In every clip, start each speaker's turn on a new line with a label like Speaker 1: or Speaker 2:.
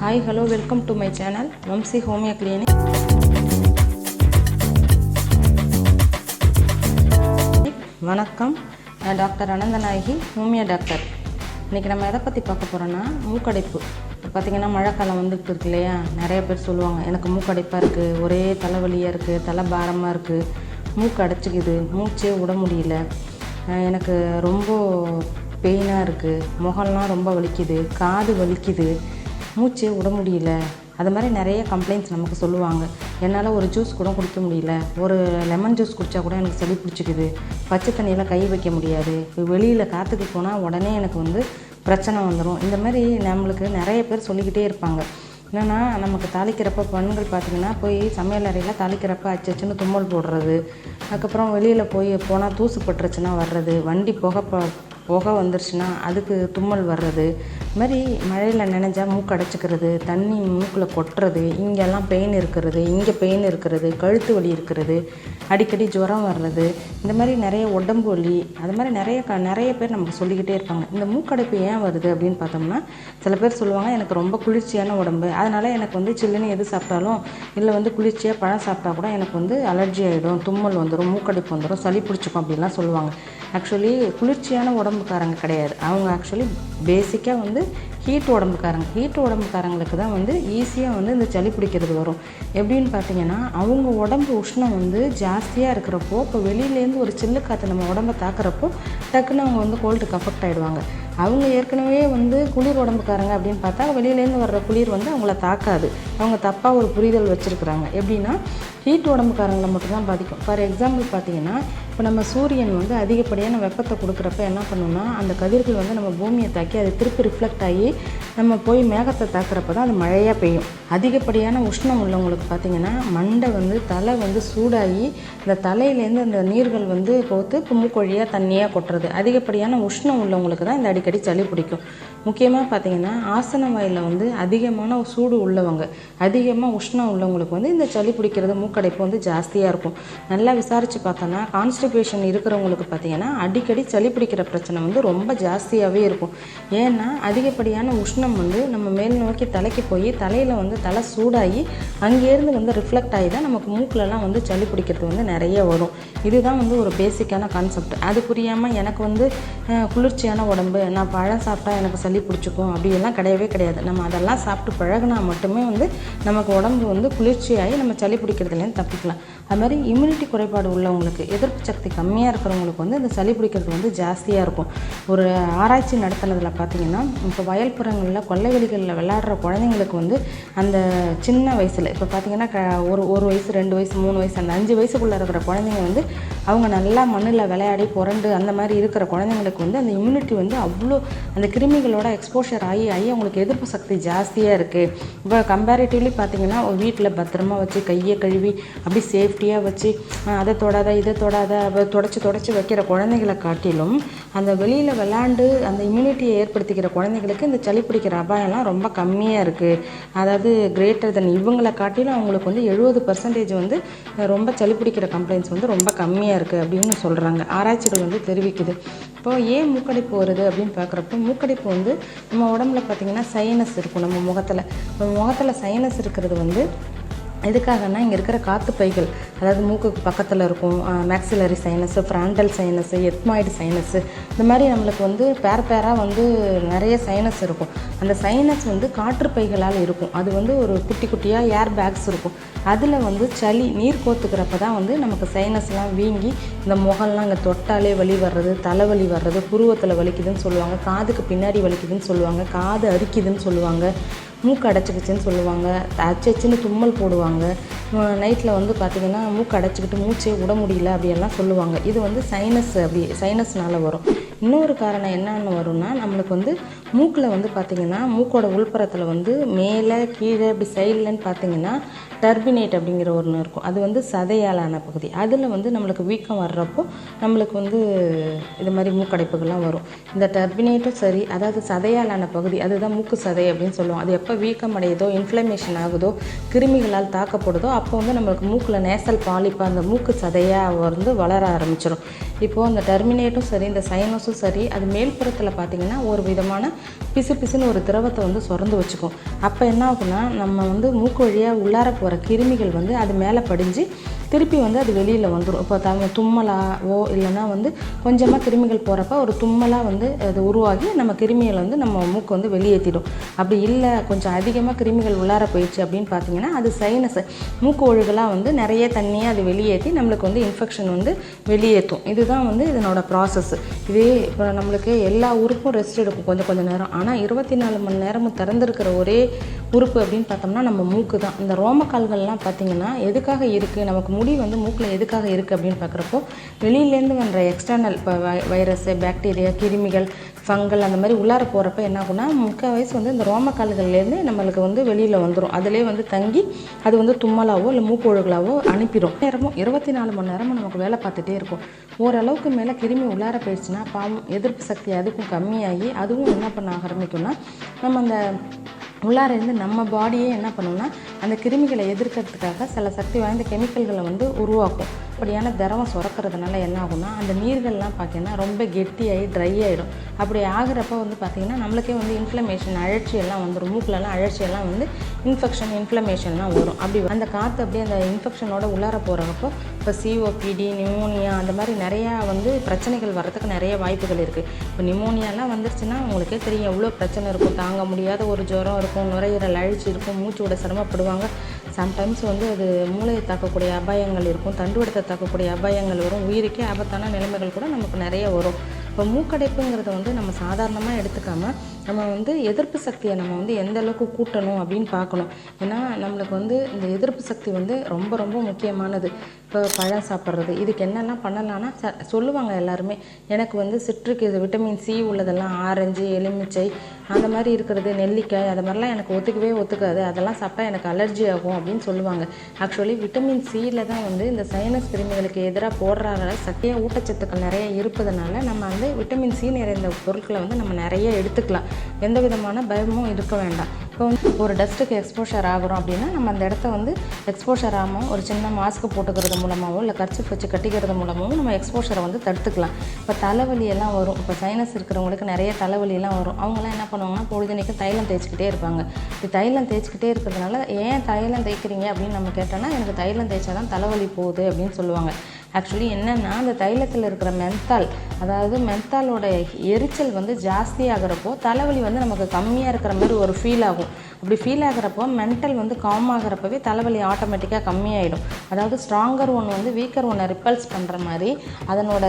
Speaker 1: Hi hello welcome to my channel Vamsi homeo clinic வணக்கம். நான் doctor Ananthanayaki homeo doctor. இன்றைக்கி நம்ம எதை பற்றி பார்க்க போகிறோன்னா மூக்கடைப்பு. இப்போ பார்த்திங்கன்னா மழைக்காலம் வந்துக்கிட்டு இருக்கு இல்லையா? நிறைய பேர் சொல்லுவாங்க எனக்கு மூக்கடைப்பாக இருக்குது ஒரே தலைவலியாக இருக்குது தலை பாரமாக இருக்குது மூக்கு அடைச்சிக்குது மூச்சே விட முடியல. எனக்கு ரொம்ப பெயினாக இருக்குது முகம்லாம் ரொம்ப வலிக்குது காது வலிக்குது. மூச்சு விட முடியல. அது மாதிரி நிறைய கம்ப்ளைண்ட்ஸ் நமக்கு சொல்லுவாங்க. என்னால் ஒரு ஜூஸ் கூட குடிக்க முடியல. ஒரு லெமன் ஜூஸ் குடித்தா கூட எனக்கு சளி பிடிச்சிக்குது. பச்சை தண்ணியில் கை வைக்க முடியாது. வெளியில் காற்றுக்கு போனால் உடனே எனக்கு வந்து பிரச்சனை வந்துடும் இந்த மாதிரி நம்மளுக்கு நிறைய பேர் சொல்லிக்கிட்டே இருப்பாங்க. என்னென்னா நமக்கு தாளிக்கிறப்ப பெண்கள் பார்த்திங்கன்னா போய் சமையல் அறையில் தாளிக்கிறப்ப அச்சச்சுன்னு தும்மல் போடுறது. அதுக்கப்புறம் வெளியில் போய் போனால் தூசு பட்டுருச்சுன்னா வர்றது. வண்டி புகை ப புகை வந்துருச்சுன்னா அதுக்கு தும்மல் வர்றது. இது மாதிரி மழையில் நினைஞ்சா மூக்கடைச்சிக்கிறது தண்ணி மூக்கில் கொட்டுறது இங்கெல்லாம் பெயின் இருக்கிறது இங்கே பெயின் இருக்கிறது கழுத்து வலி இருக்கிறது அடிக்கடி ஜுரம் வர்றது இந்த மாதிரி நிறைய உடம்பு வலி அது மாதிரி நிறைய க நிறைய பேர் நமக்கு சொல்லிக்கிட்டே இருப்பாங்க. இந்த மூக்கடைப்பு ஏன் வருது அப்படின்னு பார்த்தோம்னா சில பேர் சொல்லுவாங்க எனக்கு ரொம்ப குளிர்ச்சியான உடம்பு அதனால் எனக்கு வந்து சில்லுன்னு எது சாப்பிட்டாலும் இல்லை வந்து குளிர்ச்சியாக பழம் சாப்பிட்டா கூட எனக்கு வந்து அலர்ஜி ஆகிடும் தும்மல் வந்துடும் மூக்கடைப்பு வந்துடும் சளி பிடிச்சிக்கும் அப்படின்லாம் சொல்லுவாங்க. ஆக்சுவலி குளிர்ச்சியான உடம்புக்காரங்க கிடையாது. அவங்க ஆக்சுவலி பேசிக்காக வந்து ஹீட் உடம்புக்காரங்க. ஹீட் உடம்புக்காரங்களுக்கு தான் வந்து ஈஸியாக வந்து இந்த சளி பிடிக்கிறது வரும். எப்படின்னு பார்த்தீங்கன்னா அவங்க உடம்பு உஷ்ணம் வந்து ஜாஸ்தியாக இருக்கிறப்போ இப்போ வெளியிலேருந்து ஒரு சில்லு காற்று நம்ம உடம்ப தாக்குறப்போ டக்குன்னு அவங்க வந்து கோல்டுக்கு அஃபெக்ட் ஆகிடுவாங்க அவங்க ஏற்கனவே வந்து குளிர் உடம்புக்காரங்க அப்படின்னு பார்த்தா வெளியிலேருந்து வர்ற குளிர் வந்து அவங்கள தாக்காது. அவங்க தப்பாக ஒரு புரிதல் வச்சுருக்குறாங்க. எப்படின்னா ஹீட் உடம்புக்காரங்களை மட்டும்தான் பாதிக்கும். ஃபார் எக்ஸாம்பிள் பார்த்தீங்கன்னா இப்போ நம்ம சூரியன் வந்து அதிகப்படியான வெப்பத்தை கொடுக்குறப்ப என்ன பண்ணுன்னா அந்த கதிர்கள் வந்து நம்ம பூமியை தாக்கி அது திருப்பி ரிஃப்ளெக்ட் ஆகி நம்ம போய் மேகத்தை தாக்குறப்ப தான் அது மழையாக பெய்யும். அதிகப்படியான உஷ்ணம் உள்ளவங்களுக்கு பார்த்திங்கன்னா மண்டை வந்து தலை வந்து சூடாகி இந்த தலையிலேருந்து அந்த நீர்கள் வந்து போத்து இப்போ தண்ணியாக கொட்டுறது. அதிகப்படியான உஷ்ணம் உள்ளவங்களுக்கு தான் இந்த அடிக்கடி சளி பிடிக்கும். முக்கியமாக பார்த்தீங்கன்னா ஆசன வாயில் வந்து அதிகமான சூடு உள்ளவங்க அதிகமாக உஷ்ணம் உள்ளவங்களுக்கு வந்து இந்த சளி பிடிக்கிறது மூக்கடைப்பு வந்து ஜாஸ்தியாக இருக்கும். நல்லா விசாரித்து பார்த்தோன்னா கான்ஸ்டிபேஷன் இருக்கிறவங்களுக்கு பார்த்தீங்கன்னா அடிக்கடி சளி பிடிக்கிற பிரச்சனை வந்து ரொம்ப ஜாஸ்தியாகவே இருக்கும். ஏன்னா அதிகப்படியான உஷ்ணம் வந்து நம்ம மேல் நோக்கி தலைக்கு போய் தலையில் வந்து தலை சூடாகி அங்கேருந்து வந்து ரிஃப்ளெக்ட் ஆகி தான் நமக்கு மூக்கிலலாம் வந்து சளி பிடிக்கிறது வந்து நிறைய வரும். இதுதான் வந்து ஒரு பேசிக்கான கான்செப்ட் அது புரியாமல் எனக்கு வந்து குளிர்ச்சியான உடம்பு நான் பழம் சாப்பிட்டா எனக்கு சளி சளி பிடிச்சிக்கும். அப்படியெல்லாம் கிடையவே கிடையாது. நம்ம அதெல்லாம் சாப்பிட்டு பழகுனா மட்டுமே வந்து நமக்கு உடம்பு வந்து குளிர்ச்சியாகி நம்ம சளி பிடிக்கிறதுலேருந்து தப்பிக்கலாம். அது மாதிரி இம்யூனிட்டி குறைபாடு உள்ளவங்களுக்கு எதிர்ப்பு சக்தி கம்மியாக இருக்கிறவங்களுக்கு வந்து இந்த சளி பிடிக்கிறது வந்து ஜாஸ்தியாக இருக்கும். ஒரு ஆராய்ச்சி நடத்துனதில் பார்த்தீங்கன்னா இப்போ வயல்புறங்களில் கொள்ளைவெளிகளில் விளையாடுற குழந்தைங்களுக்கு வந்து அந்த சின்ன வயசில் இப்போ பார்த்தீங்கன்னா க ஒரு ஒரு வயசு ரெண்டு வயசு மூணு வயசு அந்த அஞ்சு வயசுக்குள்ளே இருக்கிற குழந்தைங்க வந்து அவங்க நல்லா மண்ணில் விளையாடி புரண்டு அந்த மாதிரி இருக்கிற குழந்தைங்களுக்கு வந்து அந்த இம்யூனிட்டி வந்து அவ்வளோ அந்த கிருமிகளோட எக்ஸ்போஷர் ஆகி ஆகி அவங்களுக்கு எதிர்ப்பு சக்தி ஜாஸ்தியாக இருக்குது இப்போ கம்பேரிட்டிவ்லி பார்த்தீங்கன்னா வீட்டில் பத்திரமா வச்சு கையை கழுவி அப்படி சேஃப்டியாக வச்சு அதை தொடாத இதை தொடாத தொடச்சி தொடச்சி வைக்கிற குழந்தைங்களை காட்டிலும் அந்த வெளியில் விளாண்டு அந்த இம்யூனிட்டியை ஏற்படுத்திக்கிற குழந்தைங்களுக்கு இந்த சளி பிடிக்கிற அபாயம்லாம் ரொம்ப கம்மியாக இருக்குது அதாவது கிரேட்டர் தென் இவங்களை காட்டிலும் அவங்களுக்கு வந்து எழுபது பர்சன்டேஜ் வந்து ரொம்ப சளி பிடிக்கிற கம்ப்ளைண்ட்ஸ் வந்து ரொம்ப கம்மியாக இருக்குது அப்படின்னு சொல்கிறாங்க ஆராய்ச்சிகள் வந்து தெரிவிக்குது. இப்போ ஏன் மூக்கடைப்பு வருது அப்படின்னு பார்க்குறப்போ மூக்கடைப்பு வந்து நம்ம உடம்புல பார்த்திங்கன்னா சைனஸ் இருக்கும் நம்ம முகத்தில். நம்ம முகத்தில் சைனஸ் இருக்கிறது வந்து எதுக்காகனா இங்கே இருக்கிற காற்று பைகள் அதாவது மூக்குக்கு பக்கத்தில் இருக்கும் maxillary sinus frontal sinus ethmoid sinus இந்த மாதிரி நம்மளுக்கு வந்து பேர் பேராக வந்து நிறைய சைனஸ் இருக்கும். அந்த சைனஸ் வந்து காற்று பைகளால் இருக்கும். அது வந்து ஒரு குட்டி குட்டியாக ஏர் பேக்ஸ் இருக்கும். அதில் வந்து சளி நீர் கோத்துக்கிறப்ப தான் வந்து நமக்கு சைனஸ்லாம் வீங்கி இந்த முகம்லாம் இங்கே தொட்டாலே வலி வர்றது தலைவலி வர்றது புருவத்தில் வலிக்குதுன்னு சொல்லுவாங்க காதுக்கு பின்னாடி வலிக்குதுன்னு சொல்லுவாங்க காது அரிக்குதுன்னு சொல்லுவாங்க. மூக்கு அடைச்சிக்கிச்சின்னு சொல்லுவாங்க. அச்சச்சுன்னு தும்மல் போடுவாங்க. நைட்டில் வந்து பார்த்திங்கன்னா மூக்கு அடைச்சிக்கிட்டு மூச்சே விட முடியல அப்படியெல்லாம் சொல்லுவாங்க. இது வந்து சைனஸ் அப்படி சைனஸ்னால் வரும். இன்னொரு காரணம் என்னன்னு வரும்னா நம்மளுக்கு வந்து மூக்கில் வந்து பார்த்திங்கன்னா மூக்கோட உள்புறத்தில் வந்து மேலே கீழே இப்படி சைட்லன்னு பார்த்தீங்கன்னா டர்பினேட் அப்படிங்கிற ஒன்று இருக்கும். அது வந்து சதையாலான பகுதி. அதில் வந்து நம்மளுக்கு வீக்கம் வர்றப்போ நம்மளுக்கு வந்து இது மாதிரி மூக்கடைப்புகள்லாம் வரும். இந்த டர்பினேட்டும் சரி அதாவது சதையாலான பகுதி அதுதான் மூக்கு சதை அப்படின்னு சொல்லுவோம். அது எப்போ வீக்கம் அடையுதோ இன்ஃப்ளமேஷன் ஆகுதோ கிருமிகளால் தாக்கப்படுதோ அப்போ வந்து நம்மளுக்கு மூக்கில் நேசல் பாலிப்பு அந்த மூக்கு சதையாக வந்து வளர ஆரம்பிச்சிடும் இப்போது அந்த டெர்மினேட்டும் சரி இந்த சைனஸும் சரி அது மேல்புறத்தில் பார்த்திங்கன்னா ஒரு விதமான பிசு பிசுன்னு ஒரு திரவத்தை வந்து சுரந்து வச்சுக்கும். அப்போ என்ன ஆகும்னா நம்ம வந்து மூக்கு வழியாக உள்ளார போகிற கிருமிகள் வந்து அது மேலே படிஞ்சு திருப்பி வந்து அது வெளியில் வந்துடும் இப்போ தாங்க தும்மலாவோ இல்லைன்னா வந்து கொஞ்சமாக கிருமிகள் போகிறப்ப ஒரு தும்மலாக வந்து அது உருவாகி நம்ம கிருமிகளை வந்து நம்ம மூக்கு வந்து வெளியேற்றிடும் அப்படி இல்லை கொஞ்சம் அதிகமாக கிருமிகள் உள்ளார போயிடுச்சு அப்படின்னு பார்த்தீங்கன்னா அது சைனஸ் மூக்கு ஒழுகலாக வந்து நிறைய தண்ணியை அது வெளியேற்றி நம்மளுக்கு வந்து இன்ஃபெக்ஷன் வந்து வெளியேற்றும் இதுதான் வந்து இதனோட ப்ராசஸ் இதே இப்போ நம்மளுக்கு எல்லா உறுப்பும் ரெஸ்ட் எடுக்கும் கொஞ்சம் கொஞ்சம் நேரம். ஆனால் இருபத்தி நாலு மணி நேரமும் திறந்துருக்கிற ஒரே உறுப்பு அப்படின்னு பார்த்தோம்னா நம்ம மூக்கு தான். இந்த ரோமக்கால்கள்லாம் பார்த்திங்கன்னா எதுக்காக இருக்குது நமக்கு முடி வந்து மூக்கில் எதுக்காக இருக்குது அப்படின்னு பார்க்குறப்போ வெளியிலேருந்து வந்த எக்ஸ்டர்னல் இப்போ வைரஸு பாக்டீரியா கிருமிகள் ஃபங்கல் அந்த மாதிரி உள்ளார போகிறப்ப என்ன ஆகும்னா முக்கால் வந்து இந்த ரோமக்கால்கள்லேருந்து நம்மளுக்கு வந்து வெளியில் வந்துடும் அதிலே வந்து தங்கி அது வந்து தும்மலாவோ இல்லை மூக்கு ஒழுகலாவோ அனுப்பிடும் நேரமும் இருபத்தி நாலு மணி நேரமும் நமக்கு வேலை பார்த்துட்டே இருக்கும். ஓரளவுக்கு மேலே கிருமி உள்ளார போயிடுச்சுன்னா பாவம் எதிர்ப்பு சக்தி அதுக்கும் கம்மியாகி அதுவும் என்ன பண்ண ஆரம்பிக்கும்னா நம்ம அந்த உள்ளார இருந்து நம்ம பாடியே என்ன பண்ணும்னா அந்த கிருமிகளை எதிர்க்கிறதுக்காக சில சக்தி வாய்ந்த கெமிக்கல்களை வந்து உருவாக்கும். அப்படியான திரவம் சுரக்கிறதுனால என்ன ஆகும்னா அந்த நீர்கள்லாம் பார்த்தீங்கன்னா ரொம்ப கெட்டியாகி ட்ரை ஆகிடும் அப்படி ஆகிறப்ப வந்து பார்த்திங்கன்னா நம்மளுக்கே வந்து இன்ஃப்ளமேஷன் அழற்சி எல்லாம் வந்துடும் மூக்கிலலாம் அழற்சி எல்லாம் வந்து இன்ஃபெக்ஷன் இன்ஃப்ளமேஷன்லாம் வரும். அப்படி அந்த காற்று அப்படியே அந்த இன்ஃபெக்ஷனோட உள்ளார போகிறப்போ இப்போ சிஓபிடி நிமோனியா அந்த மாதிரி நிறையா வந்து பிரச்சனைகள் வர்றதுக்கு நிறைய வாய்ப்புகள் இருக்குது இப்போ நிமோனியாலாம் வந்துருச்சுன்னா உங்களுக்கே தெரியும் எவ்வளோ பிரச்சனை இருக்கும். தாங்க முடியாத ஒரு ஜுரம் இருக்கும் நுரையீரல் அழிச்சு இருக்கும் மூச்சு விட சிரமப்படுவாங்க. சம்டைம்ஸ் வந்து அது மூளையை தாக்கக்கூடிய அபாயங்கள் இருக்கும் தண்டுவடத்தை தாக்கக்கூடிய அபாயங்கள் வரும். உயிருக்கே ஆபத்தான நிலைமைகள் கூட நமக்கு நிறைய வரும். இப்போ மூக்கடைப்புங்கிறத வந்து நம்ம சாதாரணமாக எடுத்துக்காமல் நம்ம வந்து எதிர்ப்பு சக்தியை நம்ம வந்து எந்த அளவுக்கு கூட்டணும் அப்படின்னு பார்க்கணும். ஏன்னா நம்மளுக்கு வந்து இந்த எதிர்ப்பு சக்தி வந்து ரொம்ப ரொம்ப முக்கியமானது. இப்போ பழம் சாப்பிட்றது இதுக்கு என்னெல்லாம் பண்ணலான்னா ச சொல்லுவாங்க எல்லாருமே எனக்கு வந்து சிட்ரிக் இது விட்டமின் சி உள்ளதெல்லாம் ஆரஞ்சு எலுமிச்சை அந்த மாதிரி இருக்கிறது நெல்லிக்காய் அது மாதிரிலாம் எனக்கு ஒத்துக்கவே ஒத்துக்காது. அதெல்லாம் சாப்பிட்டா எனக்கு அலர்ஜி ஆகும் அப்படின்னு சொல்லுவாங்க. ஆக்சுவலி விட்டமின் சியில் தான் வந்து இந்த சைனஸ் கிருமிகளுக்கு எதிராக போடுறாங்க. சக்தியாக ஊட்டச்சத்துக்கள் நிறைய இருப்பதனால நம்ம வந்து விட்டமின் சி நிறைந்த பொருட்களை வந்து நம்ம நிறைய எடுத்துக்கலாம். எந்த விதமான பயமும் இருக்க வேண்டாம். இப்போ வந்து ஒரு டஸ்ட்டுக்கு எக்ஸ்போஷர் ஆகிறோம் அப்படின்னா நம்ம அந்த இடத்த வந்து எக்ஸ்போஷர் ஆகாமல் ஒரு சின்ன மாஸ்க் போட்டுக்கிறது மூலமாகவோ இல்லை கர்ச்சி வச்சு கட்டிக்கிறது மூலமாகவும் நம்ம எக்ஸ்போஷரை வந்து தடுத்துக்கலாம். இப்போ தலைவலி எல்லாம் வரும். இப்போ சைனஸ் இருக்கிறவங்களுக்கு நிறைய தலைவலியெல்லாம் வரும். அவங்களாம் என்ன பண்ணுவாங்கன்னா பொழுதுனைக்கும் தைலம் தேய்ச்சிக்கிட்டே இருப்பாங்க. இப்போ தைலம் தேய்ச்சிக்கிட்டே இருக்கிறதுனால ஏன் தைலம் தேய்க்கிறீங்க? அப்படின்னு நம்ம கேட்டோன்னா எனக்கு தைலம் தேய்ச்சா தான் தலைவலி போகுது அப்படின்னு சொல்லுவாங்க. ஆக்சுவலி என்னென்னா அந்த தைலத்தில் இருக்கிற மென்தால் அதாவது மென்தாலோட எரிச்சல் வந்து ஜாஸ்தி ஆகிறப்போ தலைவலி வந்து நமக்கு கம்மியாக இருக்கிற மாதிரி ஒரு ஃபீல் ஆகும். அப்படி ஃபீல் ஆகிறப்போ மென்டல் வந்து காம் ஆகிறப்பவே தலைவலி ஆட்டோமேட்டிக்காக கம்மியாயிடும். அதாவது ஸ்ட்ராங்கர் ஒன்று வந்து வீக்கர் ஒன்றை ரிப்பல்ஸ் பண்ணுற மாதிரி அதனோட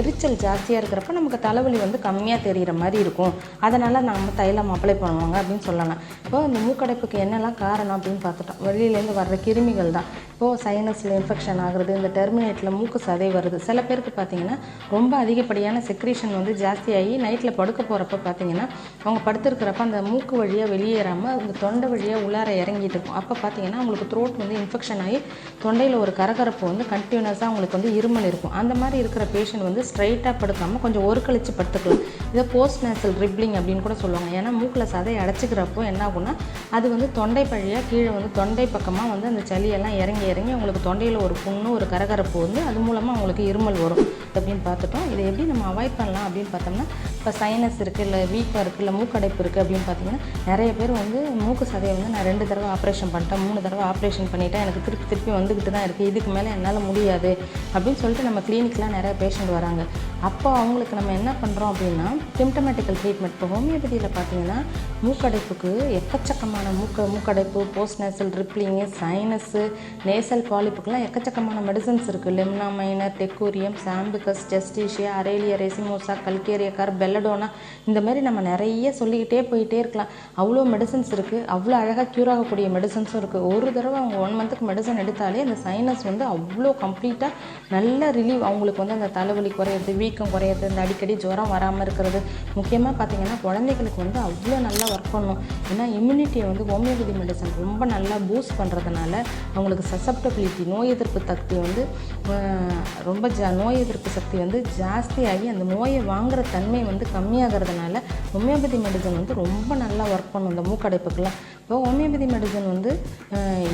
Speaker 1: எரிச்சல் ஜாஸ்தியாக இருக்கிறப்ப நமக்கு தலைவலி வந்து கம்மியாக தெரிகிற மாதிரி இருக்கும். அதனால் நம்ம தைலம் அப்ளை பண்ணுவாங்க அப்படின்னு சொல்லலாம். இப்போ இந்த மூக்கடைப்புக்கு என்னெல்லாம் காரணம் அப்படின்னு பார்த்துட்டோம். வெளியிலேருந்து வர்ற கிருமிகள் தான். இப்போது சைனஸில் இன்ஃபெக்ஷன் ஆகுறது இந்த டெர்மினேட்டில் மூக்கு சதை வருது. சில பேருக்கு பார்த்தீங்கன்னா ரொம்ப அதிகப்படியான செக்ரேஷன் வந்து ஜாஸ்தியாகி நைட்டில் படுக்க போகிறப்ப பார்த்தீங்கன்னா அவங்க படுத்திருக்கிறப்ப அந்த மூக்கு வழியாக வெளியேறாமல் அந்த தொண்டை வழியாக உள்ளார இறங்கிட்டு இருக்கும். அப்போ பார்த்தீங்கன்னா அவங்களுக்கு த்ரோட் வந்து இன்ஃபெக்ஷன் ஆகி தொண்டையில் ஒரு கரகரப்பு வந்து கண்டினியூஸாக அவங்களுக்கு வந்து இருமல் இருக்கும். அந்த மாதிரி இருக்கிற பேஷண்ட் வந்து ஸ்ட்ரைட்டாக படுக்காமல் கொஞ்சம் ஒரு கழிச்சு படுத்துக்கலாம். இதை போஸ்ட் நேசல் ரிப்ளிங் அப்படின்னு கூட சொல்லுவாங்க. ஏன்னா மூக்கில் சதை அடைச்சிக்கிறப்போ என்ன ஆகும்னா அது வந்து தொண்டை வழியாக கீழே வந்து தொண்டை பக்கமாக வந்து அந்த சளியெல்லாம் இறங்கி இறங்கி அவங்களுக்கு தொண்டையில் ஒரு புண்ணு ஒரு கரகரப்பு வந்து அது மூலமாக அவங்களுக்கு இருமல் வரும் அப்படின்னு பார்த்துட்டோம். இதை எப்படி நம்ம அவாய்ட் பண்ணலாம் அப்படின்னு பார்த்தோம்னா இப்போ சைனஸ் இருக்குது இல்லை வீக்காக இருக்குது இல்லை மூக்கடைப்பு இருக்குது அப்படின்னு பார்த்தீங்கன்னா நிறைய பேர் வந்து மூக்கு சதையை வந்து நான் ரெண்டு தடவை ஆப்ரேஷன் பண்ணிட்டேன் மூணு தடவை ஆப்ரேஷன் பண்ணிட்டேன். எனக்கு திருப்பி திருப்பி வந்துக்கிட்டு தான் இருக்குது இதுக்கு மேலே என்னால் முடியாது அப்படின்னு சொல்லிட்டு நம்ம கிளினிக்லாம் நிறைய பேஷண்ட் வராங்க. அப்போ அவங்களுக்கு நம்ம என்ன பண்ணுறோம் அப்படின்னா சிம்டமேட்டிக்கல் ட்ரீட்மெண்ட் இப்போ ஹோமியோபதியில் பார்த்தீங்கன்னா மூக்கடைப்புக்கு எக்கச்சக்கமான மூக்க மூக்கடைப்பு போஸ்ட் நேசல் ட்ரிப்ளிங்கு சைனஸு நேசல் பாலிப்புக்கெலாம் எக்கச்சக்கமான மெடிசன்ஸ் இருக்குது Lemna minor Teucrium Sambucus Justicia Aralia racemosa Calcarea carb Belladonna இந்த மாதிரி நம்ம நிறைய சொல்லிக்கிட்டே போயிட்டே இருக்கலாம். அவ்வளோ மெடிசன்ஸ் இருக்குது அவ்வளோ அழகாக க்யூர் ஆகக்கூடிய மெடிசன்ஸும் இருக்குது ஒரு தடவை அவங்க ஒன் மந்த்துக்கு மெடிசன் எடுத்தாலே அந்த சைனஸ் வந்து அவ்வளோ கம்ப்ளீட்டாக நல்ல ரிலீவ் அவங்களுக்கு வந்து அந்த தலைவலி குறையிறது வீக்கம் குறையிறது இந்த அடிக்கடி ஜுரம் வராமல் இருக்கிறது. முக்கியமாக பார்த்தீங்கன்னா குழந்தைகளுக்கு வந்து அவ்வளோ நல்லா ஒர்க் பண்ணும் ஏன்னா இம்யூனிட்டியை வந்து ஹோமியோபதி மெடிசன் ரொம்ப நல்லா பூஸ்ட் பண்ணுறதுனால அவங்களுக்கு சசப்டபிலிட்டி நோய் எதிர்ப்பு சக்தி வந்து ரொம்ப ஜா நோய் எதிர்ப்பு சக்தி வந்து ஜாஸ்தியாகி அந்த நோயை வாங்குற தன்மை வந்து கம்மியாகிறதுனால ஹோமியோபதி மெடிசன் வந்து ரொம்ப நல்லா ஒர்க் பண்ணும். இந்த மூக்கடைப்புக்கெல்லாம் இப்போ ஹோமியோபதி மெடிசன் வந்து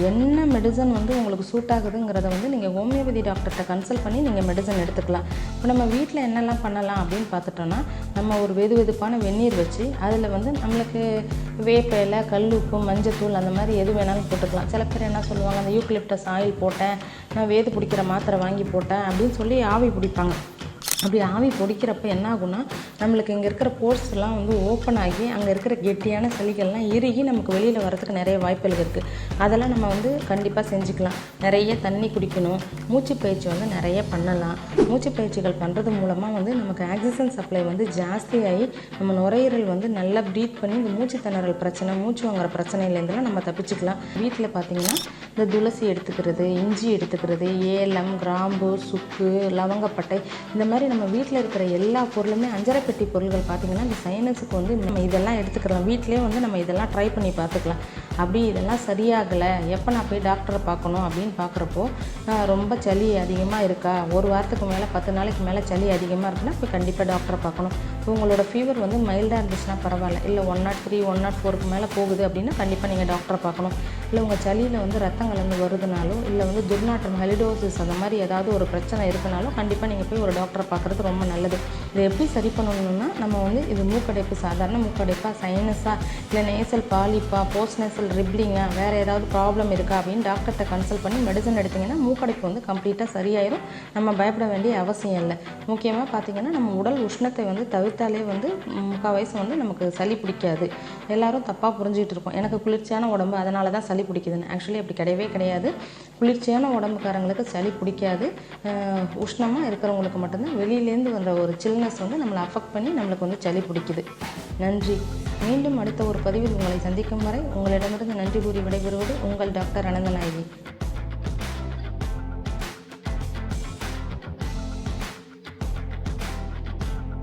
Speaker 1: என்ன மெடிசன் வந்து உங்களுக்கு சூட் ஆகுதுங்கிறத வந்து நீங்கள் ஹோமியோபதி டாக்டர்கிட்ட கன்சல்ட் பண்ணி நீங்கள் மெடிசன் எடுத்துக்கலாம். இப்போ நம்ம வீட்டில் என்னெல்லாம் பண்ணலாம் அப்படின்னு பார்த்துட்டோன்னா நம்ம ஒரு வெது வெதுப்பான வெந்நீர் வச்சு அதில் வந்து நம்மளுக்கு வேப்ப கல் உப்பு மஞ்சத்தூள் அந்த மாதிரி எது வேணாலும் போட்டுக்கலாம். சில பேர் என்ன சொல்லுவாங்க அந்த யூக்லிப்டஸ் ஆயில் போட்டேன் நான் வேது பிடிக்கிற மாத்திரை வாங்கி போட்டேன் அப்படின்னு சொல்லி ஆவி பிடிப்பாங்க. அப்படி ஆவி பிடிக்கிறப்ப என்ன ஆகும்னா நம்மளுக்கு இங்கே இருக்கிற போர்ஸ் எல்லாம் வந்து ஓப்பன் ஆகி அங்கே இருக்கிற கெட்டியான சளிகள்லாம் இறுகி நமக்கு வெளியில் வரதுக்கு நிறைய வாய்ப்புகள் இருக்குது அதெல்லாம் நம்ம வந்து கண்டிப்பாக செஞ்சுக்கலாம். நிறைய தண்ணி குடிக்கணும். மூச்சு பயிற்சி வந்து நிறைய பண்ணலாம். மூச்சு பயிற்சிகள் பண்ணுறது மூலமாக வந்து நமக்கு ஆக்சிஜன் சப்ளை வந்து ஜாஸ்தியாகி நம்ம நுரையீரல் வந்து நல்லா ப்ரீத் பண்ணி இந்த மூச்சு திணறல் பிரச்சனை மூச்சு வாங்குற பிரச்சனையிலேருந்துலாம் நம்ம தப்பிச்சுக்கலாம். வீட்டில் பார்த்தீங்கன்னா இந்த துளசி எடுத்துக்கிறது இஞ்சி எடுத்துக்கிறது ஏலம் கிராம்பு சுக்கு லவங்கப்பட்டை இந்த மாதிரி நம்ம வீட்டில் இருக்கிற எல்லா பொருளுமே அஞ்சரை பெட்டி பொருள்கள் பார்த்திங்கன்னா இந்த சைனஸுக்கு வந்து நம்ம இதெல்லாம் எடுத்துக்கலாம் வீட்டிலே வந்து நம்ம இதெல்லாம் ட்ரை பண்ணி பார்த்துக்கலாம் அப்படி இதெல்லாம் சரியாகலை எப்போ நான் போய் டாக்டரை பார்க்கணும் அப்படின்னு பார்க்குறப்போ ரொம்ப சளி அதிகமாக இருக்கா? ஒரு வாரத்துக்கு மேலே பத்து நாளைக்கு மேலே சளி அதிகமாக இருக்குன்னா இப்போ கண்டிப்பாக டாக்டரை பார்க்கணும். உங்களோட ஃபீவர் வந்து மைல்டாக இருந்துச்சுன்னா பரவாயில்ல. இல்லை one nought three one nought ஃபோருக்கு மேலே போகுது அப்படின்னா கண்டிப்பாக நீங்கள் டாக்டரை பார்க்கணும். இல்லை உங்கள் சளியில் வந்து ரத்தம் கலந்து வருதுனாலும் இல்லை வந்து துர்நாற்றம் ஹெலிடோசிஸ் அந்த மாதிரி ஏதாவது ஒரு பிரச்சனை இருக்குனாலும் கண்டிப்பாக நீங்கள் போய் ஒரு டாக்டரை பார்க்குறது ரொம்ப நல்லது. இதை எப்படி சரி பண்ணணும்னா நம்ம வந்து இது மூக்கடைப்பு சாதாரண மூக்கடைப்பாக சைனஸாக இல்லை நேசல் பாலிப்பா போஸ்ட் நேசல் ரிப்ளிங்காக வேறு ஏதாவது ப்ராப்ளம் இருக்கா அப்படின்னு டாக்டர்கிட்ட கன்சல்ட் பண்ணி மெடிசன் எடுத்திங்கன்னா மூக்கடைப்பு வந்து கம்ப்ளீட்டாக சரியாயிரும். நம்ம பயப்பட வேண்டிய அவசியம் இல்லை. முக்கியமாக பார்த்தீங்கன்னா நம்ம உடல் உஷ்ணத்தை வந்து எடுத்தாலே வந்து முக்கால்வயசு வந்து நமக்கு சளி பிடிக்காது. எல்லாரும் தப்பாக புரிஞ்சுக்கிட்டு இருக்கோம். எனக்கு குளிர்ச்சியான உடம்பு அதனால தான் சளி பிடிக்குதுன்னு. ஆக்சுவலி அப்படி கிடையவே கிடையாது. குளிர்ச்சியான உடம்புக்காரங்களுக்கு சளி பிடிக்காது. உஷ்ணமாக இருக்கிறவங்களுக்கு மட்டும்தான் வெளியிலேருந்து வந்த ஒரு சில்னஸ் வந்து நம்மளை அஃபெக்ட் பண்ணி நம்மளுக்கு வந்து சளி பிடிக்குது. நன்றி. மீண்டும் அடுத்த ஒரு பதிவில் உங்களை சந்திக்கும் வரை உங்களிடமிருந்து நன்றி கூறி விடைபெறுவது உங்கள் டாக்டர் அனந்தநாயகி.